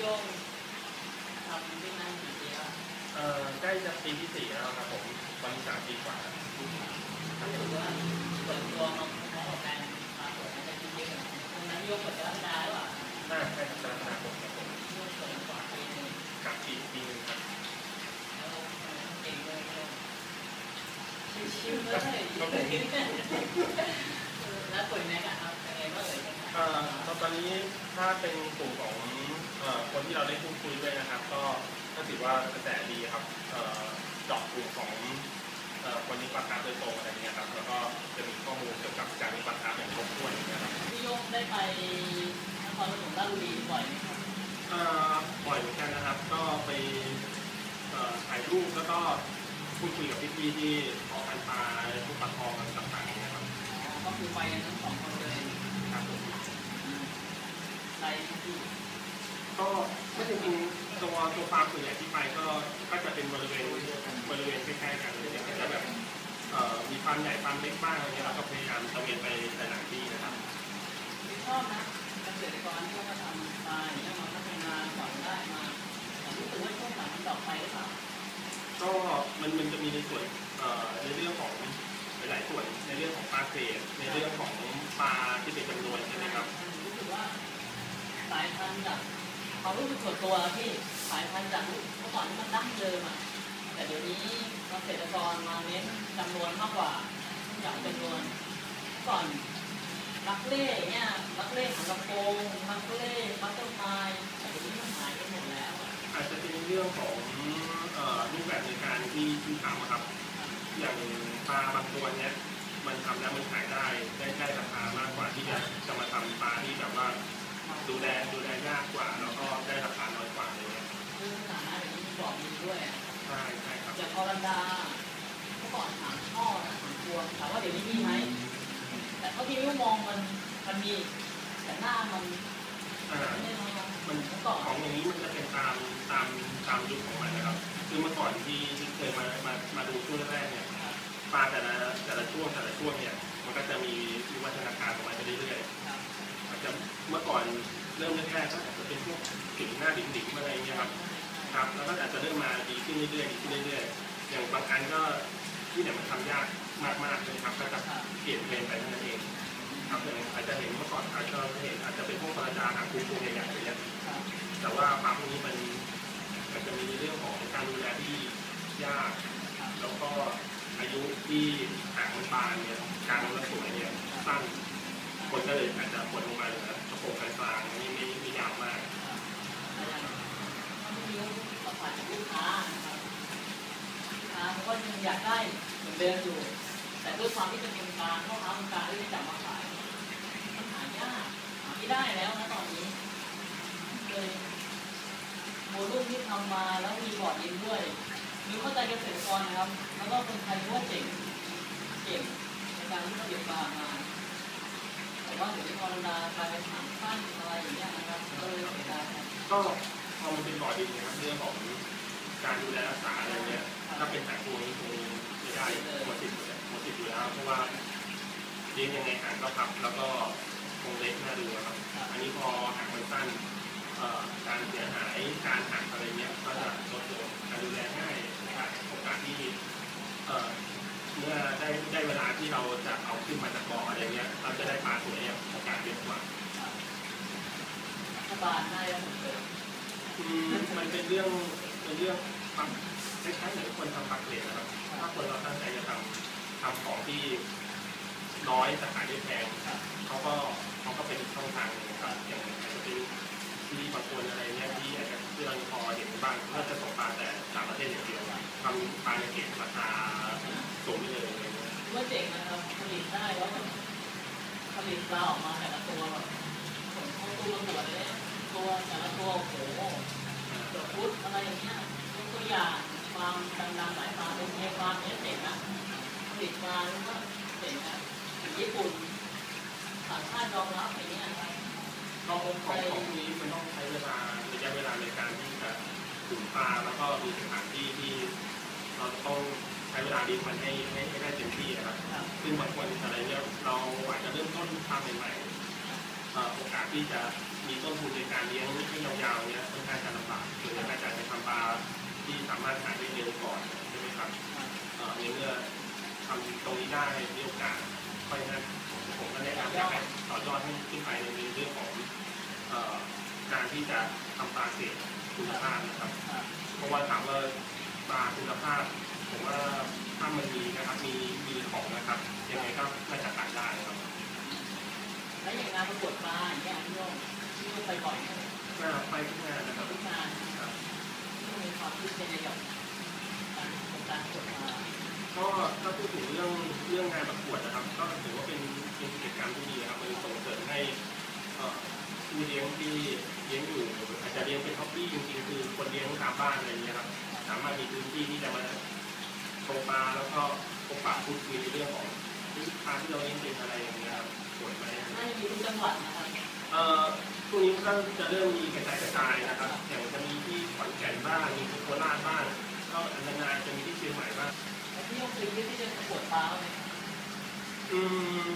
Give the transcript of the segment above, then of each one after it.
โย่งทำที่นั่นกี่ปีแล้วเอ่อใกล้จะปีที่สี่แล้วครับผมวันนี้สามปีกว่าถ้าถือว่าเปิดตัวมาพร้อมกับการมาเปิดในการที่เยอะตอนนั้นโย่งเปิดกรกฎาหรือเปล่าน่าใช่ครับกรกฎาคมครับผมโย่งเปิดก่อนปีหนึ่งกับปีปีหนึ่งครับแล้วเก่งเลยโยงชิวๆเลยแล้วเปุ๋ยแม็กอะครับเป็นไงบ้างเอ่ย เอ่อตอนนี้ถ้าเป็นกลุ่มของเอ่อคนที่เราได้พูดคุยด้วยนะครับ ก็ก็ถือว่ากระแสดีครับเอ่อเจาะกลุ่มของเอ่อคนนี้ปักคาโดยตรงอะไรเงี้ยครับแล้วก็จะมีข้อมูลเกี่ยวกับการมีปักคาอย่างครบถ้วนอย่างเงี้ยครับพี่โย่งได้ไปนครปฐมราชบุรีบ่อยไหมครับเอ่อบ่อยเหมือนกันนะครับ ก็ไปเอ่อถ่ายรูปแล้วก็พูดคุยกับพี่ๆที่ขอพันปลาผู้ปกครองต่างๆอย่างเงี้ยครับอ๋อก็คือไปกันทั้งสองคนเลย ครับผม ไปที่ก็ก็จริงๆตัวตัวฟาร์มส่วนใหญ่ที่ไปก็ก็จะเป็นบริเวณบริเวณใกล้ๆกันเลยก็จะแบบเอ่อมีฟาร์มใหญ่ฟาร์มเล็กบ้างอะไรเงี้ยเราก็พยายามตระเวนไปหลายๆที่นะครับที่ชอบนะเกษตรกรที่เขาทำปลาอย่างเงี้ยมาพัฒนาก่อนได้มาแต่รู้สึกว่าช่วงหลังมันดอกไปหรือเปล่าก็มันมันจะมีในส่วนเอ่อในเรื่องของหลายๆส่วนในเรื่องของปลาเกรดในเรื่องของปลาที่เป็นจำนวนใช่ไหมครับรู้สึกว่า สายพันธุ์จากเขามรู้สึกส่วนตัวที่สายพันธุ์จากเมื่อก่อนที่มันดั้งเดิมอะแต่เดี๋ยวนี้เกษตรกรมาเน้นจำนวนมากกว่าจากจำนวนก่อนลักเล่เนี่ยลักเล่ของกระโปรงลักเล่บัตเตอร์ไฟแต่เดี๋ยวนี้มันหายไปหมดแล้วอะอาจจะเป็นเรื่องของเอ่อรูปแบบในการที่ที่ทำอะครับ อย่างปลาบางตัวเนี้ยมันทำแล้วมันขายได้ได้ได้ราคามากกว่าที่จะจะมาทำปลาที่แบบว่า ดูแลดูแลยากกว่า แล้วก็ได้ราคาน้อยกว่าอะไรเลยคือสถานะเดี๋ยวนี้มีบอกมีด้วยอะใช่ใช่ครับอย่างออรันดาเมื่อก่อนถามช่อนะถามพวงถามว่าเดี๋ยวนี้มีไหมแต่เขาที่นิ้วมองมันมันมีแต่หน้ามันอ่า ไม่ได้น้อยลงมันเมื่อก่อนของอย่างนี้มันจะเป็นตามตามตามยุคของมันนะครับ คือเมื่อก่อนที่ที่เคยมามามาดูช่วงแรกๆเนี่ยปลาแต่ละแต่ละช่วงแต่ละช่วงเนี่ย มันก็จะมีวิวัฒนาการของมันไปเรื่อยๆ ครับ จะเมื่อก่อนเริ่มแรกๆก็อาจจะเป็นพวกถึงหน้าดิ่งๆอะไรอย่างเงี้ยครับครับแล้วก็อาจจะเริ่มมาดีขึ้นเรื่อยๆดีขึ้นเรื่อยๆอย่างบางอันก็ที่เนี่ยมันทำยากมากๆเลยครับก็จะเปลี่ยนเทรนไปนั้นเองครับอย่างอาจจะเห็นเมื่อก่อนอาจจะเห็นอาจจะเป็นพวกปลาจาหางคูคูใหญ่ๆอย่างเงี้ยแต่ว่าปลาพวกนี้มันมันจะมีเรื่องของการดูแลที่ยาก แล้วก็อายุที่หางมันบานเนี่ยการมันสวยเนี่ยสั้น คนก็เลยอาจจะกดลงมาเหลือกระโปรงกลางๆไม่ไม่ไม่ยาวมากแต่อย่างถ้าไม่มีสัมผัสจากลูกค้านะครับลูกค้าเขาก็ยังอยากได้เหมือนเดิมอยู่ แต่ด้วยความที่เป็นคนกลางพ่อค้าคนกลางที่ได้จับมาขายมันหายากหาไม่ได้แล้วนะตอนนี้เลยโมลุ่มที่ทำมาแล้วมีบอร์ดอินด้วยมีเข้าใจเกษตรกรนะครับ แล้วก็คนไทยว่าเจ๋งเก่งในการที่เขาเก็บปลามา แต่ว่าเดี๋ยวนี้พอเรากลายเป็นถามสั้นอะไรอย่างเงี้ยนะครับก็เลยเสียดายครับก็พอมันเป็นบ่อดินนะครับเรื่องของการดูแลรักษาอะไรเงี้ยถ้าเป็นสายพวงนี้คงไม่ได้หมดสิทธิ์หมดสิทธิ์อยู่แล้วเพราะว่าเลี้ยงยังไงหางก็พับแล้วก็คงเล็กน่าดูนะครับ อันนี้พอหางมันสั้นเอ่อการเสียหายการหักอะไรเงี้ยก็จะลดลงการดูแลง่ายนะครับโอกาสที่เอ่อ เมื่อได้ได้เวลาที่เราจะเอาขึ้นมาจากบ่ออะไรเงี้ย เราจะได้ปลาสวยเนี่ยโอกาสเยอะกว่ารัฐบาลได้แล้วเหมือนเดิมอืมมันเป็นเรื่องเป็นเรื่องความคล้ายๆเหมือนคนทำปากเกร็ดนะครับ ถ้าคนเราตั้งใจจะทำทำของที่น้อยแต่ขายได้แพงเขาก็เขาก็เป็นอีกช่องทางหนึงครับอย่างอาจจะเป็นที่บางคนอะไรเงี้ยที่อาจจะที่เราพอเห็นบ้างก็จะส่งปลาแต่ต่างประเทศอย่างเดียวทำปลาในเกรดราคา สูงไปเลยอะไรเงี้ยถือว่าเจ๋งนะครับผลิตได้แล้วแบบผลิตปลาออกมาแต่ละตัวแบบผลเข้าตู้ระบวดเลยตัวแต่ละตัวโอ้โหเกือบฟุตอะไรอย่างเงี้ยยกตัวอย่างความดังๆหลายปลาเป็นเอฟาร์มเนี้ยเจ๋งนะผลิตมาแล้วก็เจ๋งนะญี่ปุ่นต่างชาติยอมรับอย่างเงี้ยครับก็ของของของนี้มันต้องใช้เวลาระยะเวลาในการที่จะขุนปลาแล้วก็มีสถานที่ที่เราจะต้อง ใช้เวลาเลี้ยงมันให้ให้ให้ได้เต็มที่นะครับครับ ซึ่งบางคนอะไรเนี่ยเราอาจจะเริ่มต้นทำใหม่ๆเอ่อโอกาสที่จะมีต้นทุนในการเลี้ยงให้ยาวๆเนี่ยค่อนข้างจะลำบากหรืออาจจะไปทำปลาที่สามารถขายได้เร็วก่อนใช่ไหมครับเอ่อในเมื่อทำตรงนี้ได้มีโอกาสค่อยนะผมก็แนะนำอยากให้ต่อยอดให้ขึ้นไปในเรื่องของเอ่อการที่จะทำปลาเกรดคุณภาพนะครับครับ เพราะว่าถามว่าปลาคุณภาพ ผมว่าถ้ามันมีนะครับมีมีของนะครับยังไงก็น่าจะขายได้ครับแล้วอย่างงานประกวดปลาอย่างเงี้ยพี่โยงพี่โยงไปบ่อยไหมน่าไปทุกงานนะครับทุกงานครับพี่โยงมีความคิดยังไงกับการการประกวดปลาก็ถ้าพูดถึงเรื่องเรื่องงานประกวดนะครับ ก็ถือว่าเป็นเป็นกิจกรรมที่ดีนะครับมันส่งเสริมให้เอ่อผู้เลี้ยงที่เลี้ยงอยู่อาจจะเลี้ยงเป็นฮ็อบบี้จริงๆคือคนเลี้ยงตามบ้านอะไรอย่างเงี้ยครับสามารถมีพื้นที่ที่จะมา โชว์ปลาแล้วก็พบปะพูดคุยในเรื่องของลูกค้าที่เราเลี้ยงเป็นอะไรอย่างเงี้ยครับสวยไหมน่าจะมีทุกจังหวัดนะครับเอ่อพรุ่งนี้ก็จะเริ่มมีกระจายกระจายนะครับอย่างจะมีที่ขอนแก่นบ้างมีที่โคราชบ้างก็อันนานๆจะมีที่เชียงใหม่บ้างแล้วพี่โยงเคยคิดที่จะประกวดปลาไหมครับอืม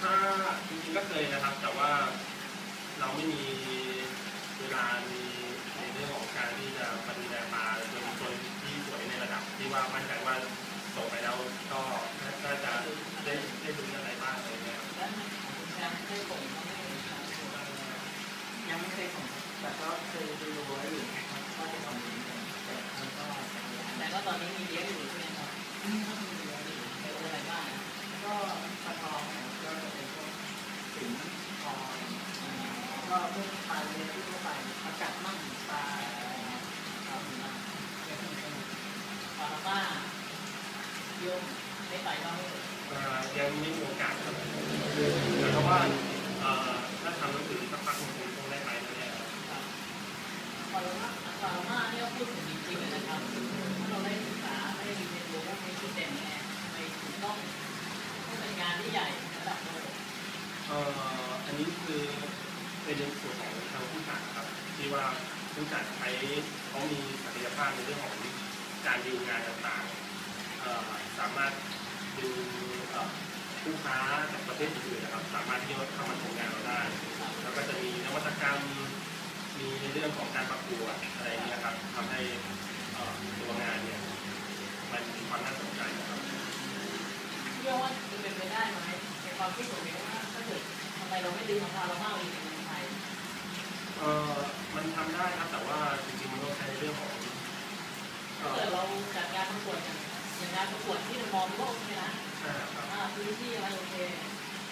ถ้าจริงๆก็เคยนะครับ แต่ว่าเราไม่มีเวลามีในเรื่องของการที่จะปฏิบัติปลาจนจนที่สวยใน ระดับที่ว่ามั่นใจว่าส่งไปแล้วก็น่าจะได้ได้ดูอะไรบ้างอะไรเงี้ยครับแล้วคุณแชมป์เคยส่งเขาให้ทางประกวดปลาไหมครับยังไม่เคยส่งแต่ก็เคยดูไว้อยู่นะครับว่าจะทำยังไงแต่มันก็ใช้เวลาแต่ก็ตอนนี้มีเลี้ยงอยู่ใช่ไหมครับ อืมก็มีเยอะอยู่ เป็นอะไรบ้าง ก็ปลาทองเนี่ยก็จะเป็นพวกสิงห์ทองแล้วก็พวกปลาเล็กทั่วไปปลากัดมั่งปลาอะไรนะครับเล็กๆน้อย ปลาบ้าโยง ได้ไปบ้างยังไม่มีโอกาสครับแต่เพราะว่าถ้าทำหนังสือสักพักหนึ่งคงได้ไปแน่ครับครับปลาบ้าปลาบ้าเนี่ยพูดถึงจริงๆนะครับถ้าเราได้ศึกษาได้เรียนรู้ว่ามีจุดเด่นยังไงทำไมถึงต้องต้องเป็นงานที่ใหญ่ระดับโลกเอ่ออันนี้คือเป็นส่วนของทางผู้จัดครับที่ว่าผู้จัดใช้เขามีศักยภาพในเรื่องของการดีลงานต่างๆสามารถ ผู้ค้าจากประเทศอื่นๆนะครับ สามารถที่จะเข้ามาทำงานเราได้ แล้วก็จะมีนวัตกรรม มีในเรื่องของการประกวดอะไรอย่างเงี้ยครับทำให้เอ่อตัวงานเนี่ยมันมีความน่าสนใจนะครับเชื่อว่าจะเป็นไปได้ไหมในความคิดของเนี้ว่าถ้าเกิดทำไมเราไม่ดึงของเราบ้างอีกในเมืองไทยเอ่อมันทำได้ครับแต่ว่าจริงๆมันต้องใช้เรื่องของเอ่ถ้าอเกิดเราจัดงานประกวดอย่าง อย่างงานประกวดที่เรามองโลกเนี่ยนะอ่าครับอ่าพื้นที่อะไรโอเค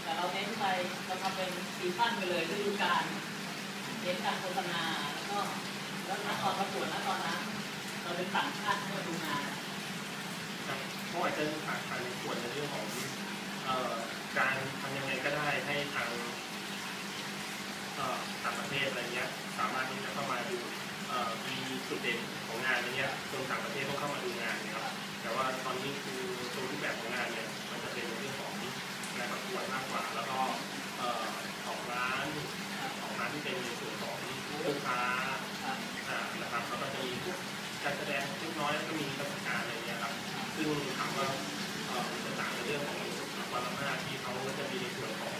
แต่เราเน้นไปเราทำเป็นซีซั่นไปเลยฤดูกาลเน้นการโฆษณาแล้วก็แล้วณตอนประกวดณตอนนั้นเราเป็นต่างชาติเข้ามาดูงานครับเพราะอาจจะขาดการในส่วนในเรื่องของเอ่อการทำยังไงก็ได้ให้ทางเอ่อต่างประเทศอะไรเงี้ยสามารถที่จะเข้ามาดูเอ่อมีจุดเด่นของงานอะไรเงี้ยคนต่างประเทศต้องเข้ามาดูงานนะครับ แต่ว่าตอนนี้คือตัวรูปแบบของงานเนี่ยมันจะเป็นเรื่องของงานประกวดมากกว่า แล้วก็เอ่อของร้านของร้านที่เป็นในส่วนของลูกค้าอ่านะครับแล้วก็จะมีพวกการแสดงเล็กน้อยแล้วก็มีประสบการณ์อะไรอย่างเงี้ยครับซึ่งถามว่าเอ่อมันจะต่างในเรื่องของความระมาที่เขาจะมีในส่วนของ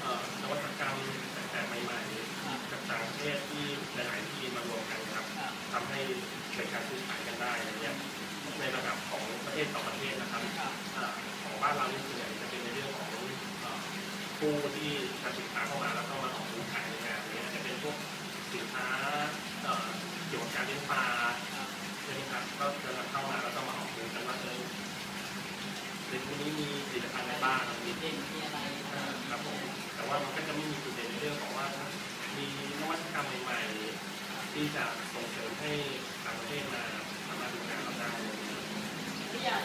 เอ่อนวัตกรรมแต่ใหม่ๆจากต่างประเทศที่หลายๆที่มารวมกันครับทำให้เกิดการซื้อขายกันได้อะไรเงี้ยในระดับของประเท ศต่อประเทศนะครับของบ้านเรานี่ส่วนใหญ่จะเป็นในเรื่องของผู้ที่การศึกษาเข้ามาแล้วก็มาออกบูธขายในงานอะไรเงี้ยจะเป็นพวกสินค้าเกี่ยวกับการเลี้ยงปลาใช่ไหมครับก็จะนำเข้ามาแล้วก็มาออกดูกันว่าเออในพวกนี้มีผลิตภัณฑ์อะไรบ้างมีมีเด่นมีอะไรครับผมแต่ว่ามันก็จะไม่มีจุดเด่นในเรื่องของว่ามีนวัตกรรมใหม่ๆที่จะส่งเสริมให้ต่างประเทศมาสามารถดูงานเราได้ ไม่ใหญ่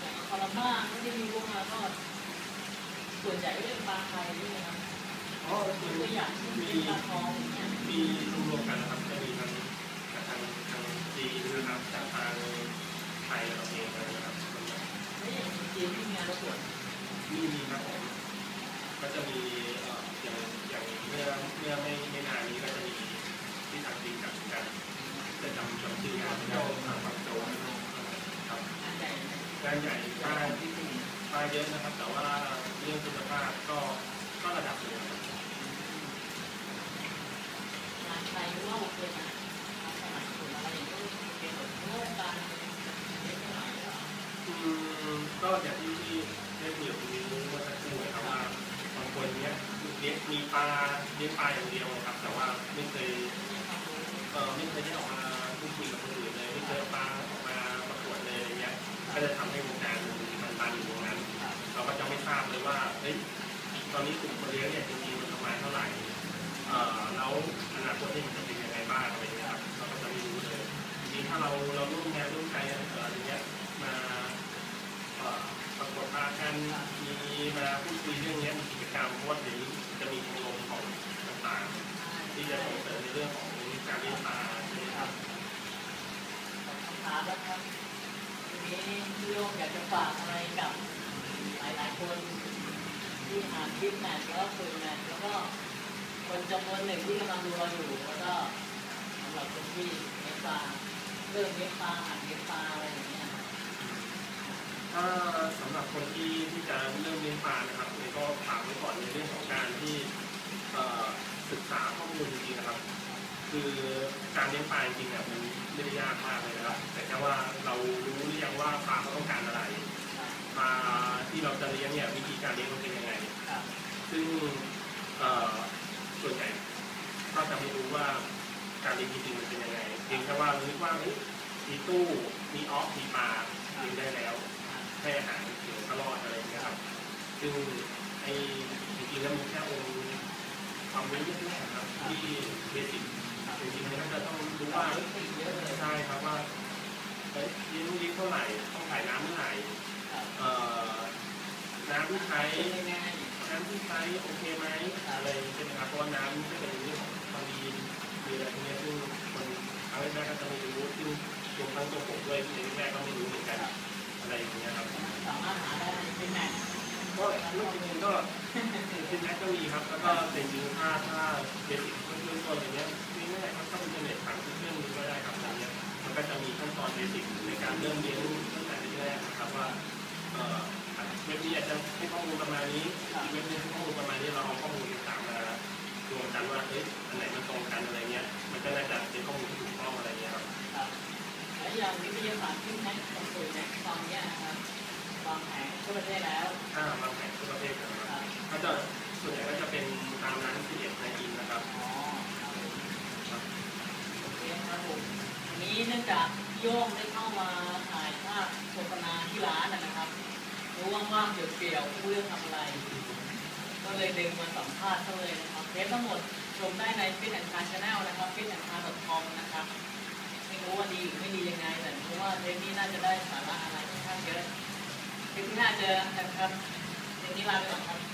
อย่างคาราบ้าก็ที่มีพวกมาก็ส่วนใหญ่ก็เรื่องปลาไทยนี่ยนะครับอ๋อคือตัวอย่างเช่นเป็นปลาทององเงี้ยมีรวมกันนะครับจะมีทั้งทางทางจีนนะครับจากทางไทยเราเองนะครับไม่วอย่างจีนที่มีแล้วส่วนมีมีครับผมก็จะมีอย่างอย่างเมื่อเมื่อไม่ไม่นานนี้ก็จะมีที่ทางจีนกับกันจะจำจำชื่องานเจ้าทางบางโจ้ ไหมงานใหญ่ป้าที่ป้าเยอะนะครับ แต่ว่า ก็จะทำให้วงการมันตันอยู่ตรงนั้น เราก็จะไม่ทราบเลยว่าเฮ้ยตอนนี้กลุ่มคนเลี้ยงเนี่ยจริงๆมันประมาเท่าไหร่เอ่อแล้วอนาคตเนี่มันจะเป็นยังไงบ้างอะไรเงี้ยครับเราก็จะไม่รู้เลยจริงๆถ้าเราเราร่วมงานร่วมใจอะไรเงี้ยมาเอ่อประกวดปลากันมีมาพูดคุยเรื่องเนี้ยมีกิจกรรมเพราะว่าเดี๋ยวจะมีชมรมของต่างๆที่จะส่งเสริมในเรื่องของการเลี้ยงปลาใช่ไหมครับ คำถามแล้วครับที นี้พี่โยงอยากจะฝากอะไรกับหลายๆคนที่อ่านคลิปแมทแล้วก็คุยแมทแล้วก็คนจำนวนหนึ่งที่กำลังดูเราอยู่แล้วก็สำหรับคนที่เลี้ยงปลาเริ่มเลี้ยงปลาหัดเลี้ยงปลาอะไรอย่างเงี้ยถ้าสำหรับคนที่ที่จะเริ่มเลี้ยงปลานะครับเนี่ยก็ฝากไว้ก่อนในเรื่องของการที่ศึกษาข้อมูลจริงๆนะครับ คือการเลี้ยงปลาจริงๆเนี่ยมันไม่ได้ยากมากเลยนะครับแต่แค่ว่าเรารู้หรือยังว่าปลาเขาต้องการอะไรปลาที่เราจะเลี้ยงเนี่ยวิธีการเลี้ยงมันเป็นยังไง ซึ่งส่วนใหญ่ก็จะไม่รู้ว่าการเลี้ยงจริงๆมันเป็นยังไงเพียงแค่ว่ารู้ว่ามีตู้มีออฟมีปลาเลี้ยงได้แล้วให้อาหารเขียวตลอดอะไรอย่างเงี้ยครับซึ่งไอ้จริงๆแล้วมีแค่องค์ความรู้แรกๆครับที่เบสิก จริงๆมันก็จะต้องรู้ว่าใช่ครับว่ายเลี้ยงลูกเลี้เท่าไหร่ต้องถ่น้ำเมื่อไหร่น้ำที่ใช้น้ำที่ใช้โอเคไหมอะไรใช่ไหมครับเพราะน้ำก็เป็นเรื่องของความดีมีอะไรพวกเนี้ยซึ่งคนครั้แรกก็จะไม่รู้ซึ่งรวมทั้งตัวผมด้วยที่แรกก็ไม่รู้เหมือนกันอะไรอย่างเงี้ยครับสามารถหาได้เป็นแมทก็ลูกจริงๆก็เป็นแม็กก็มีครับแล้วก็เป็นจริงถ้าถ้าเบสิกเบื้องต้นอย่างเงี้ย เบสิกในการเริ่มเลี้ยงตั้งแต่แรกๆนะครับว่าเอ่อเว็บนี้อาจจะให้ข้อมูลประมาณนี้อีกเว็บนึงให้ข้อมูลประมาณนี้เราเอาข้อมูลต่างๆมารวมกันว่าเอ้ยอันไหนมันตรงกันอะไรเงี้ย มันก็น่าจะเป็นข้อมูลที่ถูกต้องอะไรเงี้ยครับครับและอย่างวิทยาศาสตร์ที่แม็กซ์ของสื่อแม็กซ์ตอนเนี้ยนะครับวางแผนทั่วประเทศแล้วถ้าวางแผนทั่วประเทศนะครับครับก็จะส่วนใหญ่ก็จะเป็นตามร้านที่เด็ดในอินนะครับอ๋อครับโอเคครับผมวันนี้เนื่องจาก โยงได้เข้ามาถ่ายภาพโฆษณาที่ร้านนะนะครับรู้ว่างๆเกี่ยวๆผู้เรื่องทำอะไร ก็เลยดึงมาสัมภาษณ์เขาเลยนะครับเทปทั้งหมดชมได้ใน Fit and Car Channel นะครับ fit and car com นะครับไม่รู้ว่าดีหรือไม่ดียังไงแต่ราะว่าเทปนี้น่าจะได้สาระอะไรค่อนข้างเยอะเทปที่น่าเจอกันครับเทปนี้ลาไปก่อนครับ